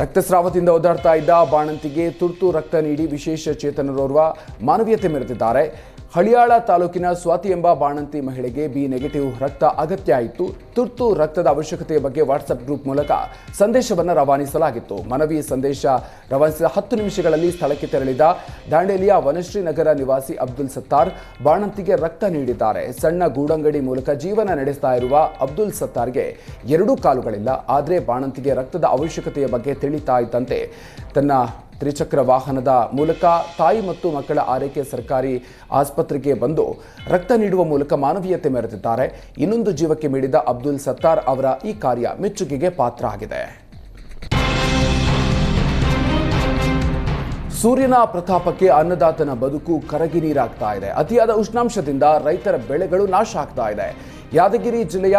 ರಕ್ತಸ್ರಾವದಿಂದ ಒದ್ದಾಡ್ತಾ ಇದ್ದ ಬಾಣಂತಿಗೆ ತುರ್ತು ರಕ್ತ ನೀಡಿ ವಿಶೇಷ ಚೇತನರೋರ್ವ ಮಾನವೀಯತೆ ಮೆರೆದಿದ್ದಾರೆ. ಹಳಿಯಾಳ ತಾಲೂಕಿನ ಸ್ವಾತಿ ಎಂಬ ಬಾಣಂತಿ ಮಹಿಳೆಗೆ ಬಿ ನೆಗೆಟಿವ್ ರಕ್ತ ಅಗತ್ಯ ಇತ್ತು. ತುರ್ತು ರಕ್ತದ ಅವಶ್ಯಕತೆಯ ಬಗ್ಗೆ ವಾಟ್ಸಪ್ ಗ್ರೂಪ್ ಮೂಲಕ ಸಂದೇಶವನ್ನು ರವಾನಿಸಲಾಗಿತ್ತು. ಮನವಿ ಸಂದೇಶ ರವಾನಿಸಿದ ಹತ್ತು ನಿಮಿಷಗಳಲ್ಲಿ ಸ್ಥಳಕ್ಕೆ ತೆರಳಿದ ದಾಂಡೇಲಿಯ ವನಶ್ರೀ ನಗರ ನಿವಾಸಿ ಅಬ್ದುಲ್ ಸತ್ತಾರ್ ಬಾಣಂತಿಗೆ ರಕ್ತ ನೀಡಿದ್ದಾರೆ. ಸಣ್ಣ ಗೂಡಂಗಡಿ ಮೂಲಕ ಜೀವನ ನಡೆಸ್ತಾ ಇರುವ ಅಬ್ದುಲ್ ಸತ್ತಾರ್ಗೆ ಎರಡೂ ಕಾಲುಗಳಿಲ್ಲ. ಆದರೆ ಬಾಣಂತಿಗೆ ರಕ್ತದ ಅವಶ್ಯಕತೆಯ ಬಗ್ಗೆ ತಿಳಿತಾ ಇದ್ದಂತೆ ತನ್ನ ತ್ರಿಚಕ್ರ ವಾಹನದ ಮೂಲಕ ತಾಯಿ ಮತ್ತು ಮಕ್ಕಳ ಆರೈಕೆ ಸರ್ಕಾರಿ ಆಸ್ಪತ್ರೆಗೆ ಬಂದು ರಕ್ತ ನೀಡುವ ಮೂಲಕ ಮಾನವೀಯತೆ ಮೆರೆದಿದ್ದಾರೆ. ಇನ್ನೊಂದು ಜೀವಕ್ಕೆ ಮೀಡಿದ ಅಬ್ದುಲ್ ಸತ್ತಾರ್ ಅವರ ಈ ಕಾರ್ಯ ಮೆಚ್ಚುಗೆಗೆ ಪಾತ್ರ ಆಗಿದೆ. ಸೂರ್ಯನ ಪ್ರತಾಪಕ್ಕೆ ಅನ್ನದಾತನ ಬದುಕು ಕರಗಿ ನೀರಾಗ್ತಾ ಇದೆ. ಅತಿಯಾದ ಉಷ್ಣಾಂಶದಿಂದ ರೈತರ ಬೆಳೆಗಳು ನಾಶ ಆಗ್ತಾ ಇದೆ. ಯಾದಗಿರಿ ಜಿಲ್ಲೆಯ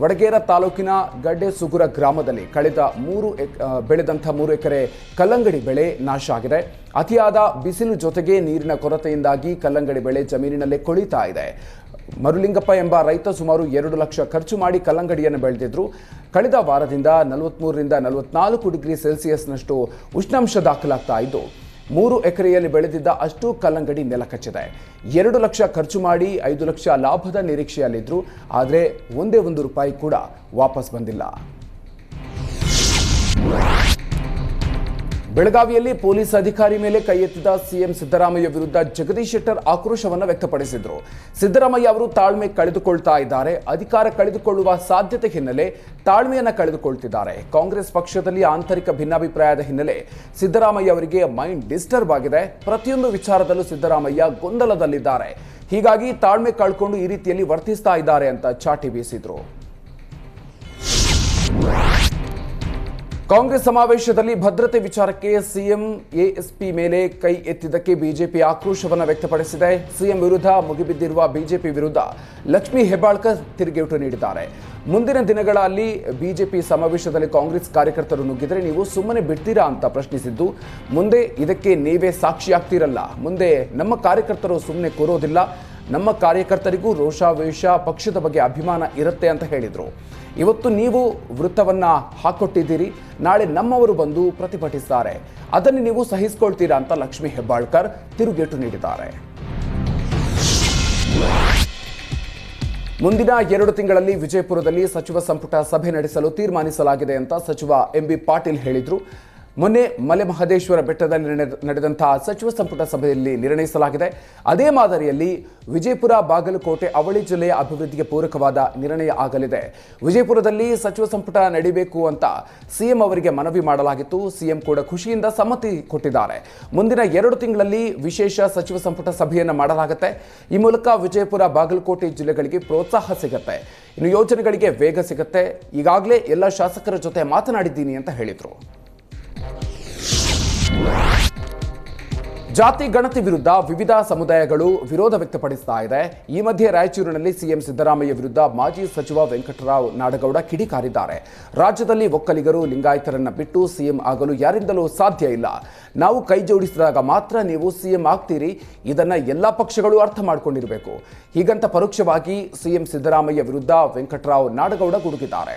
ವಡಗೇರ ತಾಲೂಕಿನ ಗಡ್ಡೆ ಸುಗುರ ಗ್ರಾಮದಲ್ಲಿ ಕಳೆದ ಮೂರು ಎಕ್ ಬೆಳೆದಂಥ ಮೂರು ಎಕರೆ ಕಲ್ಲಂಗಡಿ ಬೆಳೆ ನಾಶ ಆಗಿದೆ. ಅತಿಯಾದ ಬಿಸಿಲು ಜೊತೆಗೆ ನೀರಿನ ಕೊರತೆಯಿಂದಾಗಿ ಕಲ್ಲಂಗಡಿ ಬೆಳೆ ಜಮೀನಿನಲ್ಲೇ ಕೊಳಿತಾ ಇದೆ. ಮರುಲಿಂಗಪ್ಪ ಎಂಬ ರೈತ ಸುಮಾರು ಎರಡು ಲಕ್ಷ ಖರ್ಚು ಮಾಡಿ ಕಲ್ಲಂಗಡಿಯನ್ನು ಬೆಳೆದಿದ್ರು. ಕಳೆದ ವಾರದಿಂದ ನಲವತ್ತ್ಮೂರರಿಂದ ನಲವತ್ನಾಲ್ಕು ಡಿಗ್ರಿ ಸೆಲ್ಸಿಯಸ್ನಷ್ಟು ಉಷ್ಣಾಂಶ ದಾಖಲಾಗ್ತಾ ಇದ್ದು ಮೂರು ಎಕರೆಯಲ್ಲಿ ಬೆಳೆದಿದ್ದ ಅಷ್ಟು ಕಲ್ಲಂಗಡಿ ನೆಲಕಚ್ಚಿದೆ ಎರಡು ಲಕ್ಷ ಖರ್ಚು ಮಾಡಿ ಐದು ಲಕ್ಷ ಲಾಭದ ನಿರೀಕ್ಷೆಯಲ್ಲಿದ್ದರು ಆದರೆ ಒಂದೇ ಒಂದು ರೂಪಾಯಿ ಕೂಡ ವಾಪಸ್ ಬಂದಿಲ್ಲ. ಬೆಳಗಾವಿಯಲ್ಲಿ ಪೊಲೀಸ್ ಅಧಿಕಾರಿ ಮೇಲೆ ಕೈ ಎತ್ತಿದ ಸಿಎಂ ಸಿದ್ದರಾಮಯ್ಯ ವಿರುದ್ಧ ಜಗದೀಶ್ ಶೆಟ್ಟರ್ ಆಕ್ರೋಶವನ್ನು ವ್ಯಕ್ತಪಡಿಸಿದರು. ಸಿದ್ದರಾಮಯ್ಯ ಅವರು ತಾಳ್ಮೆ ಕಳೆದುಕೊಳ್ತಾ ಇದ್ದಾರೆ. ಅಧಿಕಾರ ಕಳೆದುಕೊಳ್ಳುವ ಸಾಧ್ಯತೆ ಹಿನ್ನೆಲೆ ತಾಳ್ಮೆಯನ್ನು ಕಳೆದುಕೊಳ್ತಿದ್ದಾರೆ. ಕಾಂಗ್ರೆಸ್ ಪಕ್ಷದಲ್ಲಿ ಆಂತರಿಕ ಭಿನ್ನಾಭಿಪ್ರಾಯದ ಹಿನ್ನೆಲೆ ಸಿದ್ದರಾಮಯ್ಯ ಅವರಿಗೆ ಮೈಂಡ್ ಡಿಸ್ಟರ್ಬ್ ಆಗಿದೆ. ಪ್ರತಿಯೊಂದು ವಿಚಾರದಲ್ಲೂ ಸಿದ್ದರಾಮಯ್ಯ ಗೊಂದಲದಲ್ಲಿದ್ದಾರೆ. ಹೀಗಾಗಿ ತಾಳ್ಮೆ ಕಳ್ಕೊಂಡು ಈ ರೀತಿಯಲ್ಲಿ ವರ್ತಿಸ್ತಾ ಇದ್ದಾರೆ ಅಂತ ಚಾಟಿ ಬೀಸಿದ್ರು. ಕಾಂಗ್ರೆಸ್ ಸಮಾವೇಶದಲ್ಲಿ ಭದ್ರತೆ ವಿಚಾರಕ್ಕೆ ಸಿಎಂ, ಎಎಸ್ಪಿ ಮೇಲೆ ಕೈ ಎತ್ತಿದ್ದಕ್ಕೆ ಬಿಜೆಪಿ ಆಕ್ರೋಶವನ್ನು ವ್ಯಕ್ತಪಡಿಸಿದೆ. ಸಿಎಂ ವಿರುದ್ಧ ಮುಗಿಬಿದ್ದಿರುವ ಬಿಜೆಪಿ ವಿರುದ್ಧ ಲಕ್ಷ್ಮೀ ಹೆಬ್ಬಾಳ್ಕರ್ ತಿರುಗೇಟು ನೀಡಿದ್ದಾರೆ. ಮುಂದಿನ ದಿನಗಳಲ್ಲಿ ಬಿಜೆಪಿ ಸಮಾವೇಶದಲ್ಲಿ ಕಾಂಗ್ರೆಸ್ ಕಾರ್ಯಕರ್ತರು ನುಗ್ಗಿದರೆ ನೀವು ಸುಮ್ಮನೆ ಬಿಡ್ತೀರಾ ಅಂತ ಪ್ರಶ್ನಿಸಿದ್ದು, ಮುಂದೆ ಇದಕ್ಕೆ ನೀವೇ ಸಾಕ್ಷಿಯಾಗ್ತಿರಲ್ಲ ಮುಂದೆ ನಮ್ಮ ಕಾರ್ಯಕರ್ತರು ಸುಮ್ಮನೆ ಕೂರೋದಿಲ್ಲ. ನಮ್ಮ ಕಾರ್ಯಕರ್ತರಿಗೂ ರೋಷಾವೇಶ, ಪಕ್ಷದ ಬಗ್ಗೆ ಅಭಿಮಾನ ಇರುತ್ತೆ ಅಂತ ಹೇಳಿದರು. ಇವತ್ತು ನೀವು ವೃತ್ತವನ್ನು ಹಾಕೊಟ್ಟಿದ್ದೀರಿ. ನಾಳೆ ನಮ್ಮವರು ಬಂದು ಪ್ರತಿಭಟಿಸ್ತಾರೆ. ಅದನ್ನು ನೀವು ಸಹಿಸ್ಕೊಳ್ತೀರಾ ಅಂತ ಲಕ್ಷ್ಮೀ ಹೆಬ್ಬಾಳ್ಕರ್ ತಿರುಗೇಟು ನೀಡಿದ್ದಾರೆ. ಮುಂದಿನ ಎರಡು ತಿಂಗಳಲ್ಲಿ ವಿಜಯಪುರದಲ್ಲಿ ಸಚಿವ ಸಂಪುಟ ಸಭೆ ನಡೆಸಲು ತೀರ್ಮಾನಿಸಲಾಗಿದೆ ಅಂತ ಸಚಿವ ಎಂಬಿ ಪಾಟೀಲ್ ಹೇಳಿದರು. ಮೊನ್ನೆ ಮಲೆ ಮಹದೇಶ್ವರ ಬೆಟ್ಟದಲ್ಲಿ ನಡೆದ- ನಡೆದಂತಹ ಸಚಿವ ಸಂಪುಟ ಸಭೆಯಲ್ಲಿ ನಿರ್ಣಯಿಸಲಾಗಿದೆ. ಅದೇ ಮಾದರಿಯಲ್ಲಿ ವಿಜಯಪುರ, ಬಾಗಲಕೋಟೆ, ಅವಳಿ ಜಿಲ್ಲೆಯ ಅಭಿವೃದ್ಧಿಗೆ ಪೂರಕವಾದ ನಿರ್ಣಯ ಆಗಲಿದೆ. ವಿಜಯಪುರದಲ್ಲಿ ಸಚಿವ ಸಂಪುಟ ನಡೀಬೇಕು ಅಂತ ಸಿಎಂ ಅವರಿಗೆ ಮನವಿ ಮಾಡಲಾಗಿತ್ತು. ಸಿಎಂ ಕೂಡ ಖುಷಿಯಿಂದ ಸಮ್ಮತಿ ಕೊಟ್ಟಿದ್ದಾರೆ. ಮುಂದಿನ ಎರಡು ತಿಂಗಳಲ್ಲಿ ವಿಶೇಷ ಸಚಿವ ಸಂಪುಟ ಸಭೆಯನ್ನು ಮಾಡಲಾಗುತ್ತೆ. ಈ ಮೂಲಕ ವಿಜಯಪುರ, ಬಾಗಲಕೋಟೆ ಜಿಲ್ಲೆಗಳಿಗೆ ಪ್ರೋತ್ಸಾಹ ಸಿಗುತ್ತೆ. ಇನ್ನು ಯೋಜನೆಗಳಿಗೆ ವೇಗ ಸಿಗುತ್ತೆ. ಈಗಾಗಲೇ ಎಲ್ಲ ಶಾಸಕರ ಜೊತೆ ಮಾತನಾಡಿದ್ದೀನಿ ಅಂತ ಹೇಳಿದರು. ಜಾತಿ ಗಣತಿ ವಿರುದ್ಧ ವಿವಿಧ ಸಮುದಾಯಗಳು ವಿರೋಧ ವ್ಯಕ್ತಪಡಿಸ್ತಾ ಇದೆ. ಈ ಮಧ್ಯೆ ರಾಯಚೂರಿನಲ್ಲಿ ಸಿಎಂ ಸಿದ್ದರಾಮಯ್ಯ ವಿರುದ್ಧ ಮಾಜಿ ಸಚಿವ ವೆಂಕಟರಾವ್ ನಾಡಗೌಡ ಕಿಡಿಕಾರಿದ್ದಾರೆ. ರಾಜ್ಯದಲ್ಲಿ ಒಕ್ಕಲಿಗರು, ಲಿಂಗಾಯತರನ್ನ ಬಿಟ್ಟು ಸಿಎಂ ಆಗಲು ಯಾರಿಂದಲೂ ಸಾಧ್ಯ ಇಲ್ಲ. ನಾವು ಕೈ ಜೋಡಿಸಿದಾಗ ಮಾತ್ರ ನೀವು ಸಿಎಂ ಆಗ್ತೀರಿ. ಇದನ್ನ ಎಲ್ಲ ಪಕ್ಷಗಳು ಅರ್ಥ ಮಾಡ್ಕೊಂಡಿರಬೇಕು. ಹೀಗಂತ ಪರೋಕ್ಷವಾಗಿ ಸಿಎಂ ಸಿದ್ದರಾಮಯ್ಯ ವಿರುದ್ಧ ವೆಂಕಟರಾವ್ ನಾಡಗೌಡ ಗುಡುಗಿದ್ದಾರೆ.